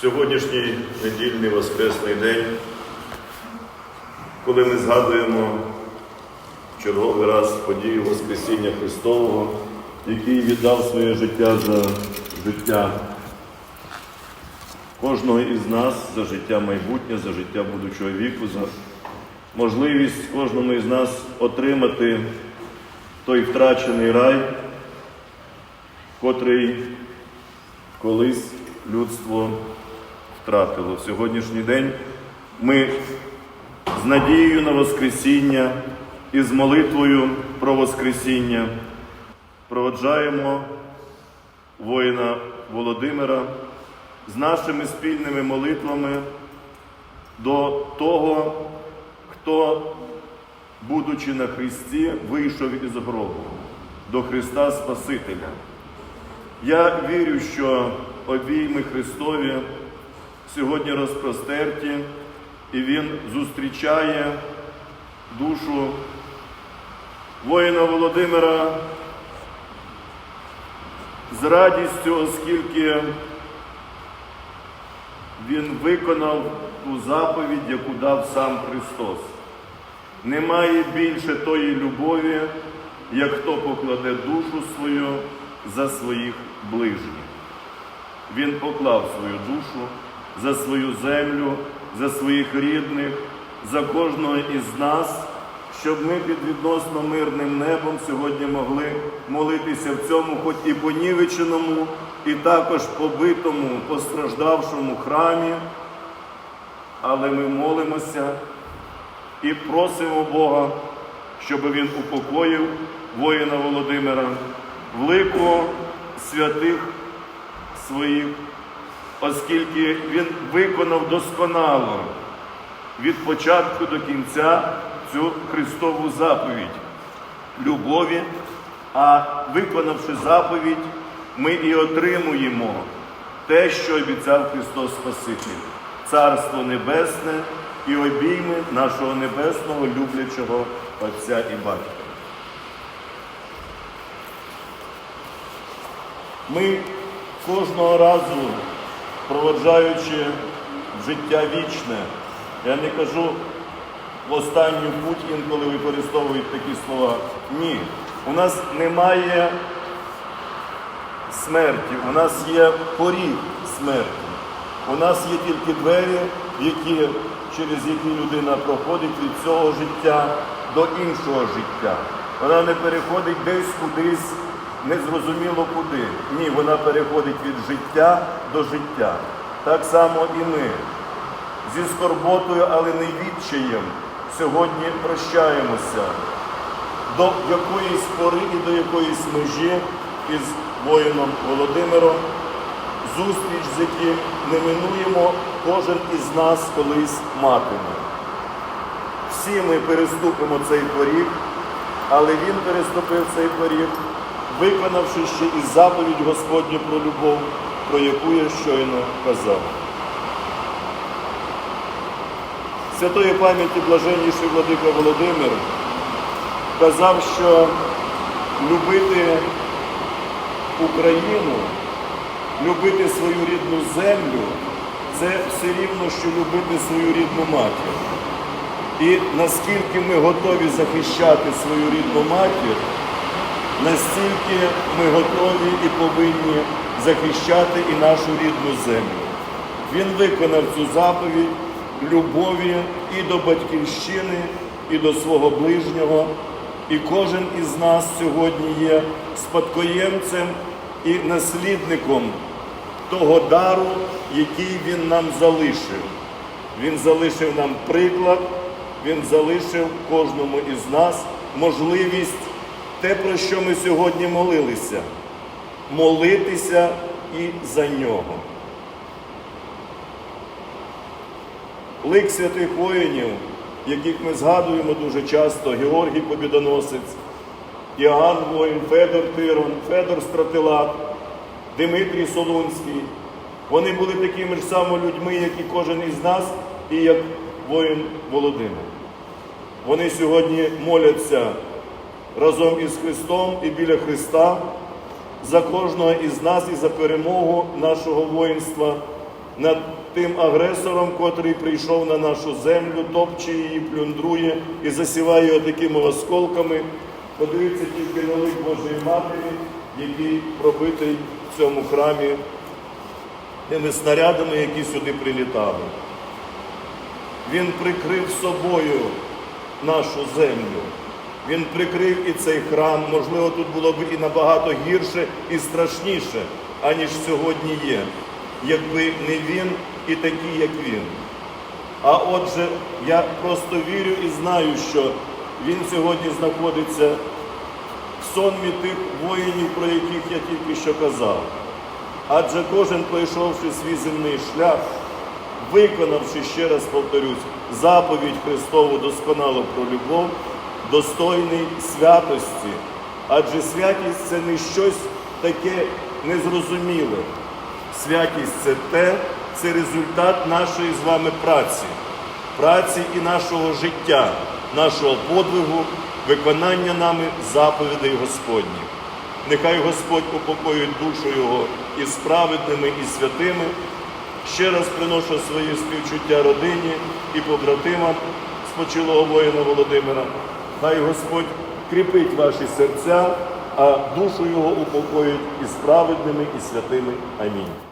Сьогоднішній недільний воскресний день, коли ми згадуємо в черговий раз подію Воскресіння Христового, який віддав своє життя за життя кожного із нас, за життя майбутнє, за життя будучого віку, за можливість кожному із нас отримати той втрачений рай, котрий колись людство втратило. В сьогоднішній день ми з надією на Воскресіння і з молитвою про Воскресіння проводжаємо воїна Володимира з нашими спільними молитвами до того, хто, будучи на Христі, вийшов із гробу, до Христа Спасителя. Я вірю, що обійми Христові сьогодні розпростерті, і Він зустрічає душу воїна Володимира з радістю, оскільки він виконав ту заповідь, яку дав сам Христос. Немає більше тої любові, як хто покладе душу свою за своїх ближніх. Він поклав свою душу за свою землю, за своїх рідних, за кожного із нас, щоб ми під відносно мирним небом сьогодні могли молитися в цьому, хоч і понівеченому, і також побитому, постраждавшому храмі. Але ми молимося і просимо Бога, щоб Він упокоїв воїна Володимира в лику святих своїх, оскільки він виконав досконало від початку до кінця цю Христову заповідь любові, а виконавши заповідь, ми і отримуємо те, що обіцяв Христос Спаситель, Царство Небесне і обійми нашого небесного люблячого Отця і Батька. Ми кожного разу, проводжаючи життя вічне, я не кажу в останню путь інколи використовують такі слова. Ні. У нас немає смерті, у нас є поріг смерті. У нас є тільки двері, які, через які людина проходить від цього життя до іншого життя. Вона не переходить десь кудись, незрозуміло куди. Ні, вона переходить від життя до життя. Так само і ми. Зі скорботою, але не відчаєм, сьогодні прощаємося до якоїсь пори і до якоїсь межі із воїном Володимиром, зустріч, з яким неминуємо кожен із нас колись матиме. Всі ми переступимо цей поріг, але він переступив цей поріг, виконавши ще і заповідь Господню про любов, про яку я щойно казав. Святої пам'яті блаженніший владика Володимир казав, що любити Україну, любити свою рідну землю це все рівно, що любити свою рідну матір. І наскільки ми готові захищати свою рідну матір, настільки ми готові і повинні захищати і нашу рідну землю. Він виконав цю заповідь любові і до батьківщини, і до свого ближнього. І кожен із нас сьогодні є спадкоємцем і наслідником того дару, який він нам залишив. Він залишив нам приклад, він залишив кожному із нас можливість те, про що ми сьогодні молилися, молитися і за нього. Лик святих воїнів, яких ми згадуємо дуже часто, Георгій Побідоносець, Іоанн Воїн, Федор Тирон, Федор Стратилат, Дмитрій Солунський. Вони були такими ж само людьми, як і кожен із нас, і як воїн Володимир. Вони сьогодні моляться разом із Христом і біля Христа за кожного із нас і за перемогу нашого воїнства над тим агресором, котрий прийшов на нашу землю, топче її, плюндрує і засіває отакими осколками. Подивіться тільки на лик Божої Матері, який пробитий в цьому храмі тими снарядами, які сюди прилітали. Він прикрив собою нашу землю. Він прикрив і цей храм. Можливо, тут було б і набагато гірше і страшніше, аніж сьогодні є, якби не він і такі, як він. А отже, я просто вірю і знаю, що він сьогодні знаходиться в сонмі тих воїнів, про яких я тільки що казав. Адже кожен, пройшовши свій земний шлях, виконавши, ще раз повторюсь, заповідь Христову досконало про любов, достойний святості. Адже святість це не щось таке незрозуміле. Святість це те, це результат нашої з вами праці, праці і нашого життя, нашого подвигу, виконання нами заповідей Господніх. Нехай Господь упокоїть душу Його і справедними, і святими. Ще раз приношу свої співчуття родині і побратимам спочилого воїна Володимира. Хай Господь кріпить ваші серця, а душу Його упокоїть і справедними, і святими. Амінь.